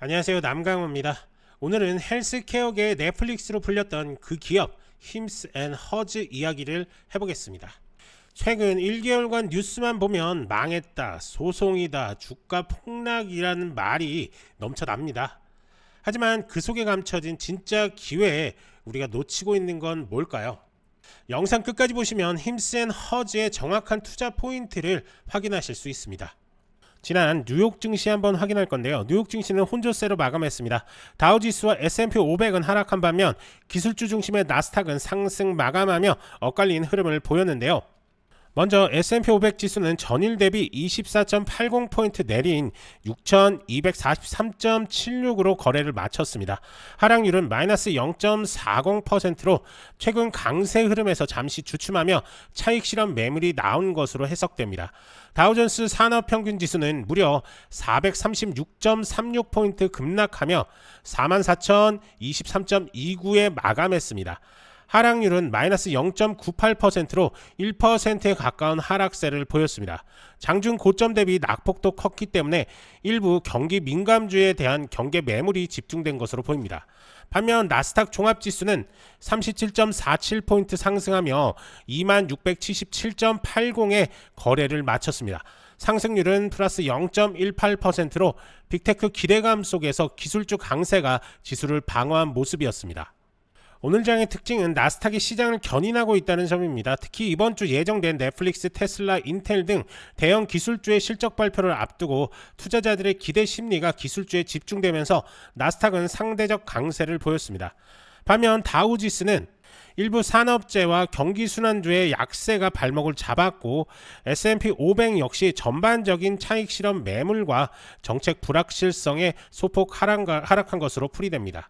안녕하세요. 남강호입니다. 오늘은 헬스케어계의 넷플릭스로 풀렸던 그 기업 힘스 앤 허즈 이야기를 해보겠습니다. 최근 1개월간 뉴스만 보면 망했다, 소송이다, 주가 폭락이라는 말이 넘쳐납니다. 하지만 그 속에 감춰진 진짜 기회에 우리가 놓치고 있는 건 뭘까요? 영상 끝까지 보시면 힘스 앤 허즈의 정확한 투자 포인트를 확인하실 수 있습니다. 지난 뉴욕 증시 한번 확인할 건데요. 뉴욕 증시는 혼조세로 마감했습니다. 다우지수와 S&P 500은 하락한 반면 기술주 중심의 나스닥은 상승 마감하며 엇갈린 흐름을 보였는데요. 먼저 S&P 500 지수는 전일 대비 24.80포인트 내린 6,243.76으로 거래를 마쳤습니다. 하락률은 마이너스 0.40%로 최근 강세 흐름에서 잠시 주춤하며 차익 실현 매물이 나온 것으로 해석됩니다. 다우존스 산업평균 지수는 무려 436.36포인트 급락하며 44,023.29에 마감했습니다. 하락률은 마이너스 0.98%로 1%에 가까운 하락세를 보였습니다. 장중 고점 대비 낙폭도 컸기 때문에 일부 경기 민감주에 대한 경계 매물이 집중된 것으로 보입니다. 반면 나스닥 종합지수는 37.47포인트 상승하며 2677.80에 거래를 마쳤습니다. 상승률은 플러스 0.18%로 빅테크 기대감 속에서 기술주 강세가 지수를 방어한 모습이었습니다. 오늘 장의 특징은 나스닥이 시장을 견인하고 있다는 점입니다. 특히 이번 주 예정된 넷플릭스, 테슬라, 인텔 등 대형 기술주의 실적 발표를 앞두고 투자자들의 기대 심리가 기술주에 집중되면서 나스닥은 상대적 강세를 보였습니다. 반면 다우지수는 일부 산업재와 경기순환주의 약세가 발목을 잡았고 S&P 500 역시 전반적인 차익 실험 매물과 정책 불확실성에 소폭 하락한 것으로 풀이됩니다.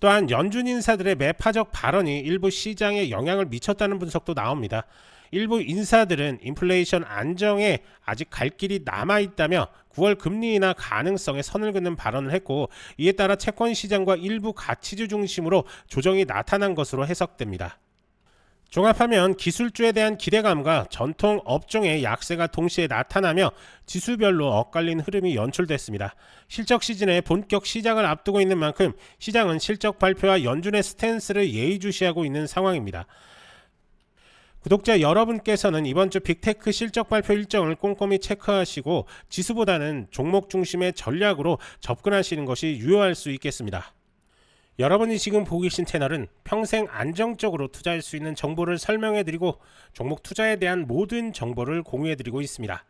또한 연준 인사들의 매파적 발언이 일부 시장에 영향을 미쳤다는 분석도 나옵니다. 일부 인사들은 인플레이션 안정에 아직 갈 길이 남아 있다며 9월 금리 인하 가능성에 선을 긋는 발언을 했고 이에 따라 채권 시장과 일부 가치주 중심으로 조정이 나타난 것으로 해석됩니다. 종합하면 기술주에 대한 기대감과 전통 업종의 약세가 동시에 나타나며 지수별로 엇갈린 흐름이 연출됐습니다. 실적 시즌에 본격 시작을 앞두고 있는 만큼 시장은 실적 발표와 연준의 스탠스를 예의주시하고 있는 상황입니다. 구독자 여러분께서는 이번 주 빅테크 실적 발표 일정을 꼼꼼히 체크하시고 지수보다는 종목 중심의 전략으로 접근하시는 것이 유효할 수 있겠습니다. 여러분이 지금 보고 계신 채널은 평생 안정적으로 투자할 수 있는 정보를 설명해드리고 종목 투자에 대한 모든 정보를 공유해드리고 있습니다.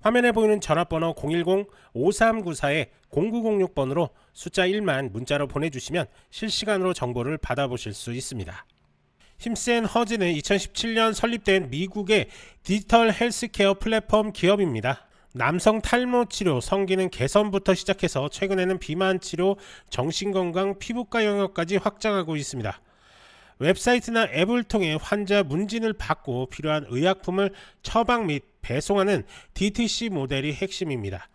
화면에 보이는 전화번호 010-5394-0906번으로 숫자 1만 문자로 보내주시면 실시간으로 정보를 받아보실 수 있습니다. 힘센 허즈는 2017년 설립된 미국의 디지털 헬스케어 플랫폼 기업입니다. 남성 탈모 치료, 성기능 개선부터 시작해서 최근에는 비만 치료, 정신건강, 피부과 영역까지 확장하고 있습니다. 웹사이트나 앱을 통해 환자 문진을 받고 필요한 의약품을 처방 및 배송하는 DTC 모델이 핵심입니다.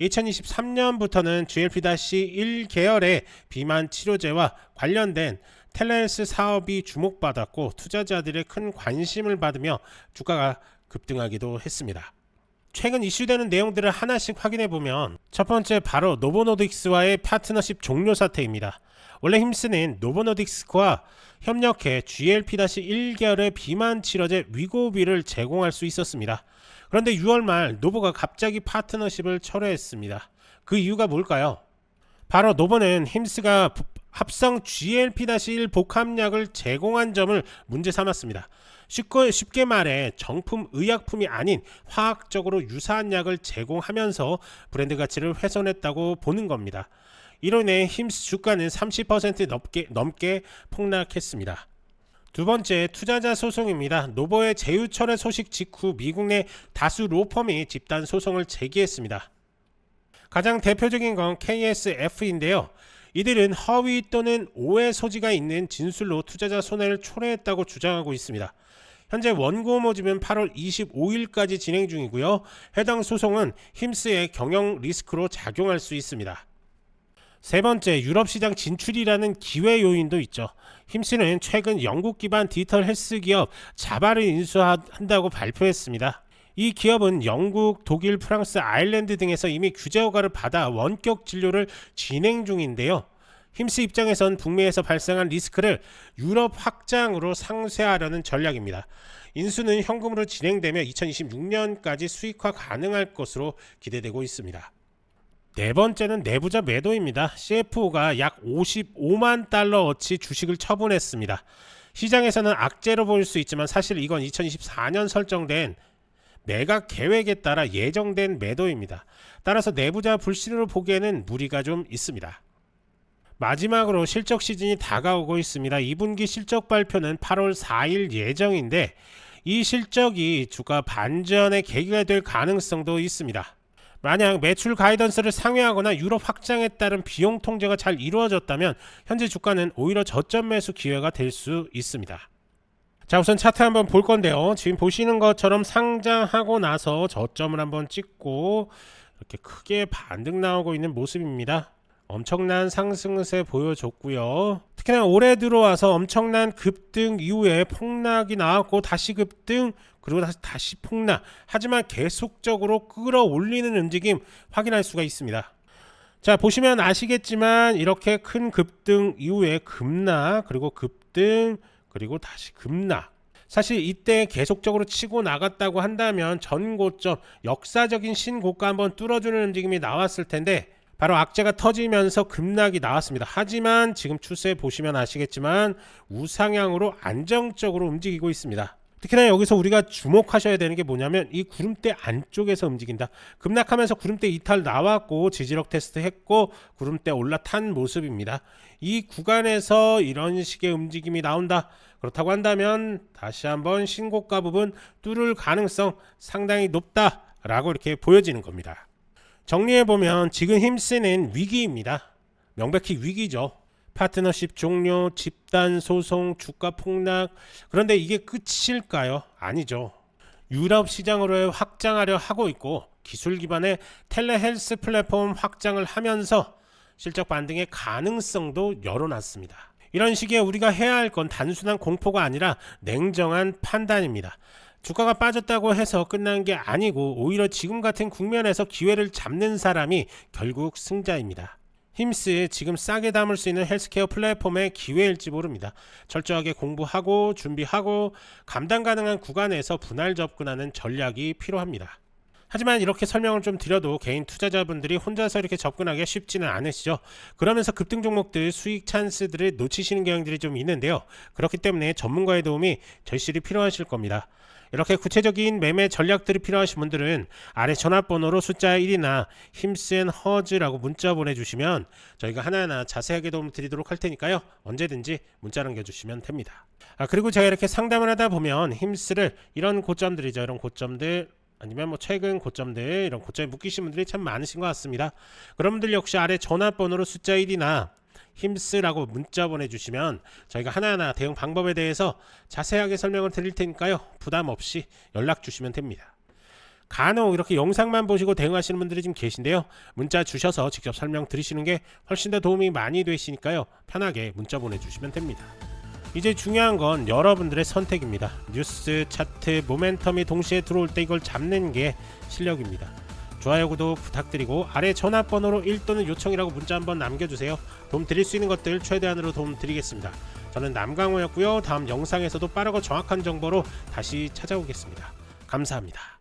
2023년부터는 GLP-1 계열의 비만 치료제와 관련된 텔레헬스 사업이 주목받았고 투자자들의 큰 관심을 받으며 주가가 급등하기도 했습니다. 최근 이슈되는 내용들을 하나씩 확인해 보면 첫 번째 바로 노보노딕스와의 파트너십 종료 사태입니다. 원래 힘쓰는 노보노딕스와 협력해 GLP-1계열의 비만 치료제 위고비를 제공할 수 있었습니다. 그런데 6월 말 노보가 갑자기 파트너십을 철회했습니다. 그 이유가 뭘까요? 바로 노보는 힘스가 합성 GLP-1 복합약을 제공한 점을 문제 삼았습니다. 쉽게, 쉽게 말해 정품 의약품이 아닌 화학적으로 유사한 약을 제공하면서 브랜드 가치를 훼손했다고 보는 겁니다. 이로 인해 힘스 주가는 30% 넘게, 넘게 폭락했습니다. 두 번째 투자자 소송입니다. 노보의 제휴철회 소식 직후 미국 내 다수 로펌이 집단 소송을 제기했습니다. 가장 대표적인 건 KSF인데요. 이들은 허위 또는 오해 소지가 있는 진술로 투자자 손해를 초래했다고 주장하고 있습니다. 현재 원고 모집은 8월 25일까지 진행 중이고요. 해당 소송은 힘스의 경영 리스크로 작용할 수 있습니다. 세 번째, 유럽 시장 진출이라는 기회 요인도 있죠. 힘스는 최근 영국 기반 디지털 헬스 기업 자바를 인수한다고 발표했습니다. 이 기업은 영국, 독일, 프랑스, 아일랜드 등에서 이미 규제 허가를 받아 원격 진료를 진행 중인데요. 힘스 입장에선 북미에서 발생한 리스크를 유럽 확장으로 상쇄하려는 전략입니다. 인수는 현금으로 진행되며 2026년까지 수익화 가능할 것으로 기대되고 있습니다. 네 번째는 내부자 매도입니다. CFO가 약 55만 달러어치 주식을 처분했습니다. 시장에서는 악재로 보일 수 있지만 사실 이건 2024년 설정된 매각 계획에 따라 예정된 매도입니다. 따라서 내부자 불신으로 보기에는 무리가 좀 있습니다. 마지막으로 실적 시즌이 다가오고 있습니다. 2분기 실적 발표는 8월 4일 예정인데 이 실적이 주가 반전의 계기가 될 가능성도 있습니다. 만약 매출 가이던스를 상회하거나 유럽 확장에 따른 비용 통제가 잘 이루어졌다면 현재 주가는 오히려 저점 매수 기회가 될 수 있습니다. 자 우선 차트 한번 볼 건데요. 지금 보시는 것처럼 상장하고 나서 저점을 한번 찍고 이렇게 크게 반등 나오고 있는 모습입니다. 엄청난 상승세 보여줬고요. 특히나 올해 들어와서 엄청난 급등 이후에 폭락이 나왔고 다시 급등 그리고 다시 다시 폭락. 하지만 계속적으로 끌어올리는 움직임 확인할 수가 있습니다. 자 보시면 아시겠지만 이렇게 큰 급등 이후에 급락 그리고 급등 그리고 다시 급락 사실 이때 계속적으로 치고 나갔다고 한다면 전고점 역사적인 신고가 한번 뚫어주는 움직임이 나왔을 텐데 바로 악재가 터지면서 급락이 나왔습니다. 하지만 지금 추세 보시면 아시겠지만 우상향으로 안정적으로 움직이고 있습니다. 특히나 여기서 우리가 주목하셔야 되는 게 뭐냐면 이 구름대 안쪽에서 움직인다. 급락하면서 구름대 이탈 나왔고 지지력 테스트 했고 구름대 올라탄 모습입니다. 이 구간에서 이런 식의 움직임이 나온다. 그렇다고 한다면 다시 한번 신고가 부분 뚫을 가능성 상당히 높다라고 이렇게 보여지는 겁니다. 정리해 보면 지금 힘쓰는 위기입니다. 명백히 위기죠. 파트너십 종료, 집단 소송, 주가 폭락. 그런데 이게 끝일까요? 아니죠. 유럽 시장으로 확장하려 하고 있고 기술 기반의 텔레헬스 플랫폼 확장을 하면서 실적 반등의 가능성도 열어놨습니다. 이런 시기에 우리가 해야 할 건 단순한 공포가 아니라 냉정한 판단입니다. 주가가 빠졌다고 해서 끝난 게 아니고 오히려 지금 같은 국면에서 기회를 잡는 사람이 결국 승자입니다. 힘스 지금 싸게 담을 수 있는 헬스케어 플랫폼의 기회일지 모릅니다. 철저하게 공부하고 준비하고 감당 가능한 구간에서 분할 접근하는 전략이 필요합니다. 하지만 이렇게 설명을 좀 드려도 개인 투자자분들이 혼자서 이렇게 접근하기가 쉽지는 않으시죠. 그러면서 급등 종목들 수익 찬스들을 놓치시는 경향들이 좀 있는데요. 그렇기 때문에 전문가의 도움이 절실히 필요하실 겁니다. 이렇게 구체적인 매매 전략들이 필요하신 분들은 아래 전화번호로 숫자 1이나 힘센 허즈라고 문자 보내주시면 저희가 하나하나 자세하게 도움 드리도록 할 테니까요. 언제든지 문자 남겨주시면 됩니다. 아, 그리고 제가 이렇게 상담을 하다 보면 힘스를 이런 고점들이죠. 이런 고점들 아니면 뭐 최근 고점들 이런 고점에 묶이신 분들이 참 많으신 것 같습니다. 그런 분들 역시 아래 전화번호로 숫자 1이나 힘쓰라고 문자 보내주시면 저희가 하나하나 대응 방법에 대해서 자세하게 설명을 드릴 테니까요. 부담 없이 연락 주시면 됩니다. 간혹 이렇게 영상만 보시고 대응하시는 분들이 좀 계신데요. 문자 주셔서 직접 설명 드리시는 게 훨씬 더 도움이 많이 되시니까요. 편하게 문자 보내주시면 됩니다. 이제 중요한 건 여러분들의 선택입니다. 뉴스, 차트, 모멘텀이 동시에 들어올 때 이걸 잡는 게 실력입니다. 좋아요, 구독 부탁드리고 아래 전화번호로 1 또는 요청이라고 문자 한번 남겨주세요. 도움 드릴 수 있는 것들 최대한으로 도움 드리겠습니다. 저는 남강호였고요. 다음 영상에서도 빠르고 정확한 정보로 다시 찾아오겠습니다. 감사합니다.